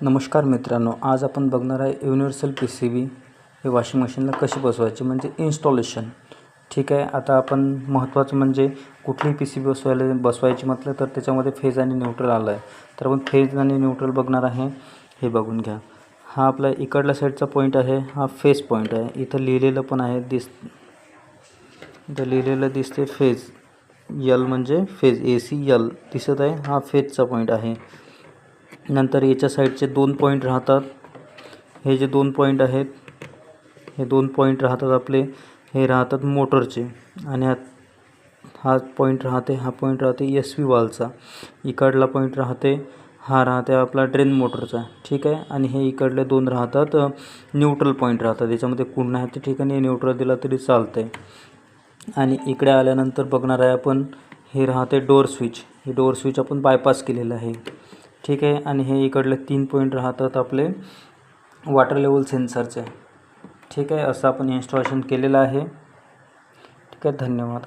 नमस्कार मित्रांनो आज आपण बघणार आहे युनिव्हर्सल पी सी बी हे वॉशिंग मशीनला कशी बसवायची म्हणजे इन्स्टॉलेशन ठीक आहे आता आपण महत्त्वाचं म्हणजे कुठलीही पी सी बी बसवायला बसवायची म्हटलं तर त्याच्यामध्ये फेज आणि न्यूट्रल आलं आहे तर आपण फेज आणि न्यूट्रल बघणार आहे हे बघून घ्या. हा आपला इकडल्या साईडचा पॉईंट आहे हा फेज पॉईंट आहे. इथं लिहिलेलं पण आहे दिस इथं लिहिलेलं दिसते फेज यल म्हणजे फेज ए सी यल दिसत आहे हा फेजचा पॉईंट आहे. नंतर याच्या साईडचे दोन पॉईंट राहतात. हे जे दोन पॉईंट आहेत हे दोन पॉईंट राहतात आपले. हे राहतात मोटरचे. आणि हा हा पॉईंट राहते हा पॉईंट राहते एस व्ही वालचा. इकडला पॉईंट राहते हा राहते आपला ड्रेन मोटरचा. ठीक आहे? आणि हे इकडले दोन राहतात न्यूट्रल पॉईंट राहतात. याच्यामध्ये कुठं आहे त्या ठिकाणी न्यूट्रल दिला तरी चालतं आहे आणि इकडे आल्यानंतर बघणार आहे आपण हे राहते डोअर स्विच. हे डोअर स्विच आपण बायपास केलेलं आहे. ठीक आहे. आणि हे इकडले तीन पॉईंट राहतात आपले वॉटर लेवल सेन्सरचे ठीक आहे असं आपण इन्स्टॉलेशन केलेलं आहे. ठीक आहे धन्यवाद.